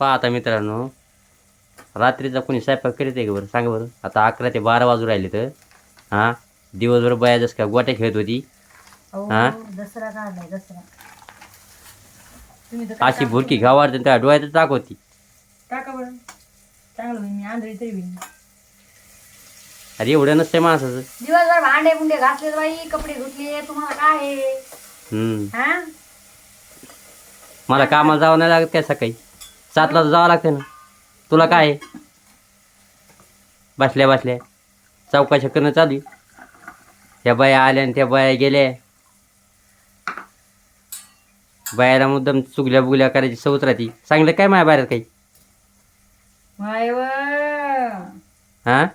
पहा आता मित्रांनो रात्रीचा कोणी स्वयंपाक करीत आहे का बरं? सांगा बरं. आता अकरा ते बारा वाजू राहिले तर. हां? दिवसभर बया जसं का गोट्या खेळत होती? अहो हा? दसरा काढलाय दसरा. तुम्ही तर काय अशी काम भुरकी? गावावर त्या डोळ्यात टाक होती. टाका बरं. चांगलं होईल मी आंधळी तरी होईल. अरे एवढं नसतंय माणसाचं. दिवसभर भांडे बुंडे घासले बाई कपडे धुतले तुम्हाला काय आहे? हम्म. हा? मला कामाला जावं नाही लागत काय सकाळी? सातला तर जावं लागते ना. तुला काय आहे? बसल्या बसल्या चौकाशी करणं चालू आहे. त्या बाया आल्या आणि त्या बाया गेल्या. बायाला मुद्दाम चुगल्या बुगल्या करायची सवत राहती. सांगितलं काय माझ्या बाहेर काही? माय व. हां?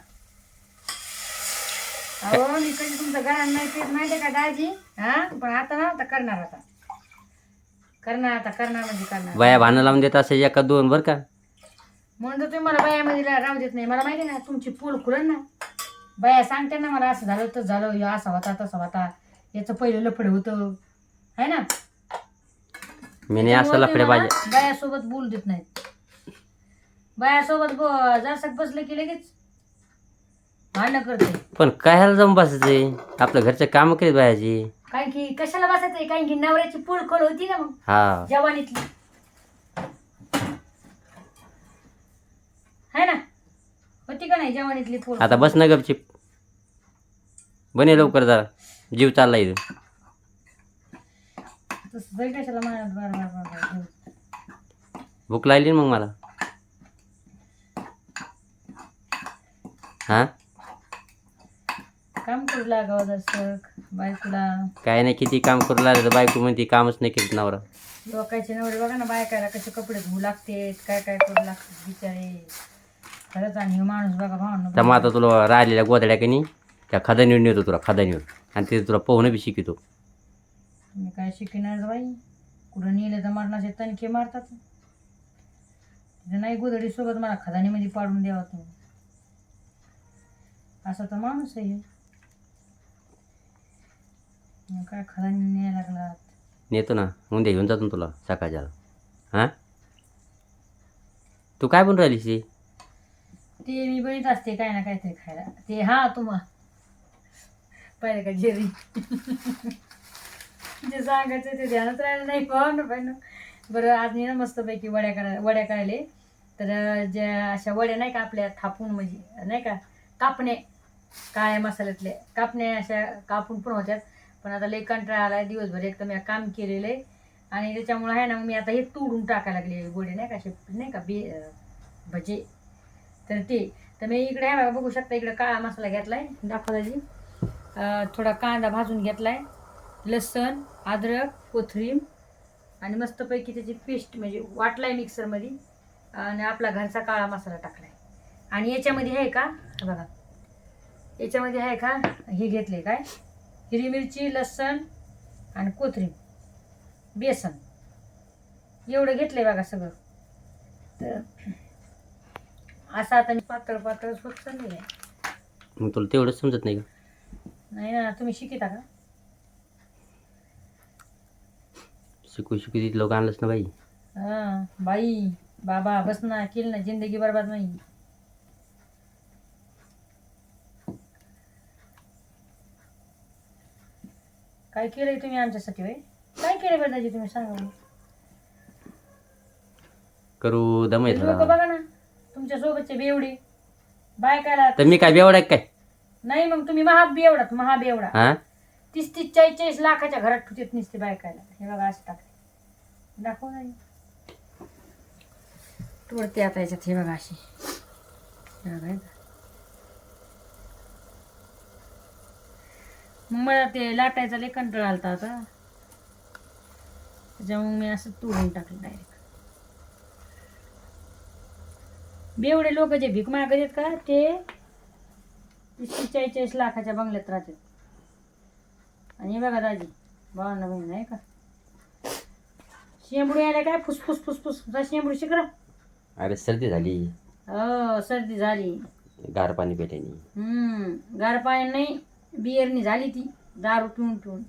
अहो मी कधी तुमचं नाही तेच माहितीये का दाजी? हा? पण आता ना आता करणार आता करणार आता करणार म्हणजे करणार. बाया भांडणं लावून देत असे एका दोन बरं का? म्हणून तर तुम्ही मला बायामध्ये ला- राहू देत नाही. मला माहिती आहे ना तुमची पोल खुलन ना. बाया सांगते ना मला असं झालं तर झालं ह्यो असा होता तसा होता. याचं पहिलं लफड होतं. है ना? मी नाही असं लफडे पाहिजे बायासोबत बोलू देत नाहीत बायासोबत ब- जरासं बसलं की लगेच भांडणं करते. पण कायला जाऊन बसायचंय आपलं घरचं काम करीत बायाची. कारण की कशाला बसायचं? कारण की नवऱ्याची पोळ खोल होती ना मग. हा. जवानीतली. है ना? होती का नाही जवानीतली पोळ आता बस ना गपचिप. बने लवकर जरा. जीव चालला इथं. तसं कशाला मारत. भूक लागली ना मग मला. हा? काम करू लागावं दर्शक बायकोला. काय नाही किती काम करू लागलं तर बायको म्हणते कामच नाही केलं नवरा. लोकांचे नवरे बघा ना बायकाला कसे कपडे धुवू लागते काय काय करू लागते बिचारे. खरंच आणि माणूस बघा भावना तर मग आता तुला राहिलेल्या गोदड्या की नाही त्या खदानीवर नेतो तुला खदानीवर. आणि ते तुला पोहणं बी शिकितो तुम्ही काय शिकणार बाई? कुठं नेलं तर मरणाचे तणखे मारतात. तिथे नाही गोदडी सोबत मला खदानीमध्ये पाडून द्यावा तुम्ही असा तर माणूस आहे. काय खदानी न्यायला लागलात नेतो ना. उद्या घेऊन जातो ना तुला सकाळच्याला. हां? तू काय बनवून राहिलीस ती? ते मी बनीत असते काय ना काहीतरी खायला. ते हा तुम्हा. पाहिलं का जेरी जे सांगायचं ते ध्यानात राहिलं नाही कोण पण बरं आज मी ना मस्तपैकी वड्या करा वड्या करायले. तर ज्या अशा वड्या नाही का आपल्या थापून म्हणजे नाही का कापणे काळ्या मसाल्यातले कापणे अशा कापून पण होत्यात. पण आता लई कंटाळा आलाय दिवसभर एक तर मी काम केलेलं. आहे आणि त्याच्यामुळे आहे ना मी आता हे तोडून टाकायला लागले गोडे नाही का असे नाही का बे भजे. तर ते तर मी इकडे आहे बघू शकता इकडे काळा मसाला घेतलाय दाखवायची थोडा कांदा भाजून घेतलाय लसण अद्रक कोथिंबीर आणि मस्तपैकी त्याची पेस्ट म्हणजे वाटलाय मिक्सरमध्ये आणि आपला घरचा काळा मसाला टाकलाय. आणि याच्यामध्ये आहे का बघा याच्यामध्ये आहे का हे घेतले काय? हिरवी मिरची लसण आणि कोथिंबीर बेसन. एवढं घेतलंय बघा सगळं. तर असं आता मी पातळ पातळ स्वच्छ नाही आहे मग तुला तेवढंच समजत नाही का? नाही ना तुम्ही शिकिता का? शिकू शिकू तिथे लोक आणलंच ना बाई. हा बाई बाबा बस ना केली ना जिंदगी बरबाद नाही. काय केलंय तुम्ही आमच्यासाठी होय काय केलं बरं दाजी तुम्ही सांगा मला. करू दम येत लोक बघा ना तुमच्या सोबतचे बेवडे बायकाला तर मी काय बेवडा आहे काय? नाही मग तुम्ही महा बेवडात महा बेवडा हा? तीस तीस चाळीस चाळीस लाखाच्या घरात ठुतीत नसते बायकायला हे बघा असं टाकते. दाखव नाही तोडते आता याच्यात हे बघा अशी. हे बघा हे. मग मला ते लाटायचा लय कंटाळा आलता आता. त्याच्यामुळे मी असं तोडून टाकलं डायरेक्ट बेवडे लोक जे भीक मागत आहेत का ते चाळीस लाखाच्या बंगल्यात राहतात. आणि बघा दाजी भावना बहीण आहे का? शेंबडू यायला काय? फुसफुस फुसफुस शेंबडू शिकरा. अरे सर्दी झाली. हो सर्दी झाली. गार पाणी पेट्यानी हम्म गार पाणी नाही. बियरनी झाली ती दारू पिऊन पिऊन.